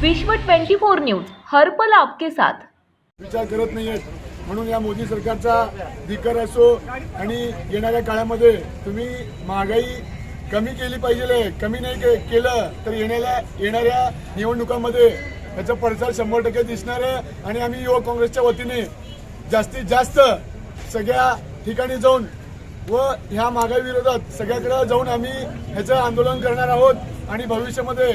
विश्व 24 न्यूज हर्पल आपके साथ. विचार करत नाहीयेत. म्हणून या मोदी सरकारचा धिक्कार असो आणि येणाऱ्या काळामध्ये तुम्ही महागाई कमी केली पाहिजे कमी नाही के- केलं तर येणाऱ्या येणाऱ्या निवडणुकांमध्ये याचा पडसाद शंभर टक्के दिसणार आहे. आणि आम्ही युवक काँग्रेसच्या वतीने जास्तीत जास्त सगळ्या ठिकाणी जाऊन व ह्या महागाई विरोधात सगळ्याकडे जाऊन आम्ही ह्याचं आंदोलन करणार आहोत. आणि भविष्यामध्ये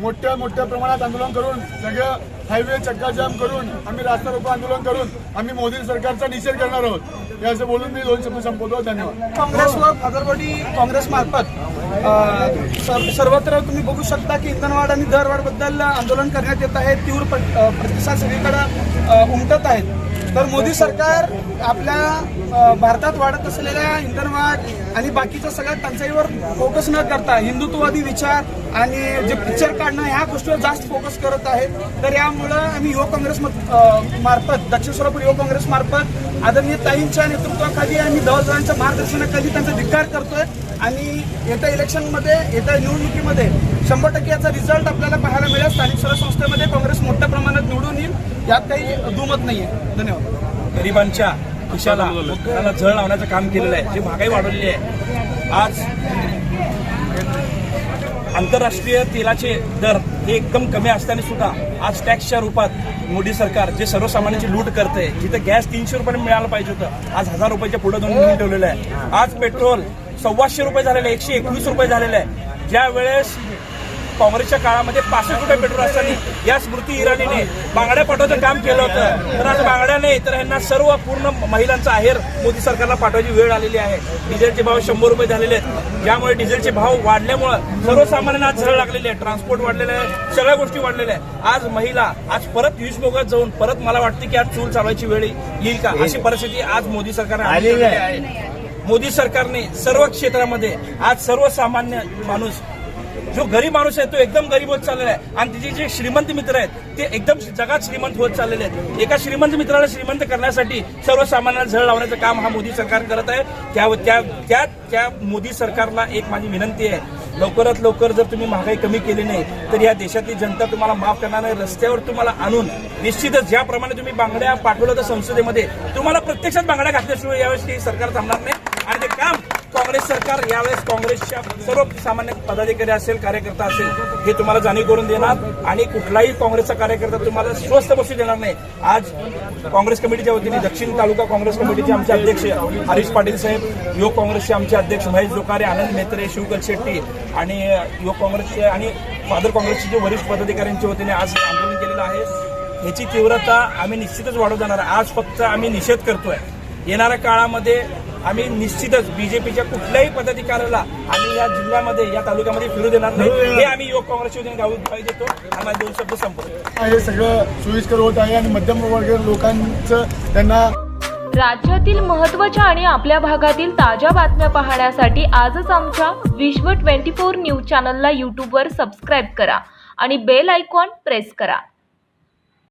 मोठ्या मोठ्या प्रमाणात आंदोलन करून सगळं हायवे चक्काजाम करून आम्ही रास्ता रोको आंदोलन करून आम्ही मोदी सरकारचा निषेध करणार आहोत. हे असं बोलून मी दोन शब्द संपवतो. धन्यवाद. काँग्रेस व भादरवाडी काँग्रेस मार्फत सर्वत्र तुम्ही बघू शकता की इंधनवाढ आणि दरवाढबद्दल आंदोलन करण्यात येत आहे. तीव्र प्रतिसाद सगळीकडे उमटत आहेत. तर मोदी सरकार आपल्या भारतात वाढत असलेल्या इंधनवाढ आणि बाकीच्या सगळ्या टंचाईवर फोकस न करता हिंदुत्ववादी विचार आणि जे पिक्चर काढणं ह्या गोष्टीवर जास्त फोकस करत आहेत. तर यामुळं आम्ही युवक काँग्रेस मार्फत दक्षिण सोलापूर युवक काँग्रेस मार्फत आदरणीय ताईंच्या नेतृत्वाखाली आणि दवाजांच्या मार्गदर्शनाखाली त्यांचा धिक्कार करतोय. आणि येत्या इलेक्शनमध्ये येत्या निवडणुकीमध्ये शंभर टक्के याचा रिझल्ट आपल्याला पाहायला मिळेल. स्थानिक स्वराज्य संस्थेमध्ये काँग्रेस मोठ्या प्रमाणात निवडून येईल. यात काही दुमत नाहीये. धन्यवाद. गरिबांच्या खिशाला त्याला झळ लावण्याचं काम केलेलं आहे. जी महागाई वाढवलेली आहे. आज आंतरराष्ट्रीय तेलाचे दर हे एकदम कमी असताना सुद्धा आज टॅक्सच्या रूपात मोदी सरकार जे सर्वसामान्यांची लूट करते जिथे गॅस तीनशे रुपयाने मिळायला पाहिजे होतं आज हजार रुपयाच्या पुढे दोन ठेवलेलं आहे. आज पेट्रोल सव्वाशे रुपये झालेलं एकशे एकवीस रुपये झालेलं. आहे ज्या वेळेस काँग्रेसच्या काळामध्ये पासष्ट रुपये पेट्रोल असताना या स्मृती इराणीने बांगड्या पाठवायचं काम केलं होतं. तर आज बांगड्या नाही तर यांना सर्व पूर्ण महिलांचा आहेर मोदी सरकारला पाठवायची वेळ आलेली आहे. डिझेलचे भाव शंभर रुपये झालेले आहेत. ज्यामुळे डिझेलचे भाव वाढल्यामुळं सर्वसामान्यांना आज झळ लागलेली आहे. ट्रान्सपोर्ट वाढलेलं आहे सगळ्या गोष्टी वाढलेल्या आहेत. आज महिला आज परत विषभोगात जाऊन परत मला वाटते की आज चूल चालवायची वेळ येईल का? अशी परिस्थिती आज मोदी सरकारने आणलेली आहे. मोदी सरकारने सर्व क्षेत्रामध्ये आज सर्वसामान्य माणूस जो गरीब माणूस आहे तो एकदम गरीब होत चाललेला आहे. आणि तिचे जे श्रीमंत मित्र आहेत ते एकदम जगात श्रीमंत होत चाललेले आहेत. एका श्रीमंत मित्राला श्रीमंत करण्यासाठी सर्वसामान्यांना झळ लावण्याचं काम हा मोदी सरकार करत आहे. त्या त्या त्या त्या मोदी सरकारला एक माझी विनंती आहे. लवकरात लवकर जर तुम्ही महागाई कमी केली नाही तर या देशातली जनता तुम्हाला माफ करणार नाही. रस्त्यावर तुम्हाला आणून निश्चितच ज्याप्रमाणे तुम्ही बांगड्या पाठवलं तर संसदेमध्ये तुम्हाला प्रत्यक्षात बांगड्या घातल्याशिवाय यावेळेस हे सरकार थांबणार नाही. आणि ते काम काँग्रेस सरकार यावेळेस काँग्रेसच्या सर्व सामान्य पदाधिकारी असेल कार्यकर्ता असेल हे तुम्हाला जाणीव करून देणार. आणि कुठलाही काँग्रेसचा कार्यकर्ता तुम्हाला स्वस्त बसू देणार नाही. आज काँग्रेस कमिटीच्या वतीने दक्षिण तालुका काँग्रेस कमिटीचे आमचे अध्यक्ष हरीश पाटील साहेब युवक काँग्रेसचे आमचे अध्यक्ष महेश जोकारे आनंद मेत्रे शिवकल शेट्टी आणि युवक काँग्रेसचे आणि फादर काँग्रेसचे जे वरिष्ठ पदाधिकाऱ्यांच्या वतीने आज आंदोलन केलेलं आहे ह्याची तीव्रता आम्ही निश्चितच वाढवत जाणार. आज फक्त आम्ही निषेध करतोय. येणाऱ्या काळामध्ये आम्ही निश्चितच बीजेपीच्या कुठल्याही पदाधिकाऱ्याला आम्ही या जिल्ह्यामध्ये या तालुक्यामध्ये फिरू देणार नाही. हे आम्ही युवक काँग्रेसच्या वतीने गावी ग्वाही देतो. आम्हाला दोन शब्द संपवतो. हे सगळं सोयीस्कर होत आहे आणि मध्यम वर्ग लोकांचं त्यांना राज्यातील महत्त्वाच्या आणि आपल्या भागातील ताज्या बातम्या पाहण्यासाठी आजच आमच्या विश्व 24 न्यूज चॅनलला यूट्यूबवर सबस्क्राईब करा आणि बेल आयकॉन प्रेस करा.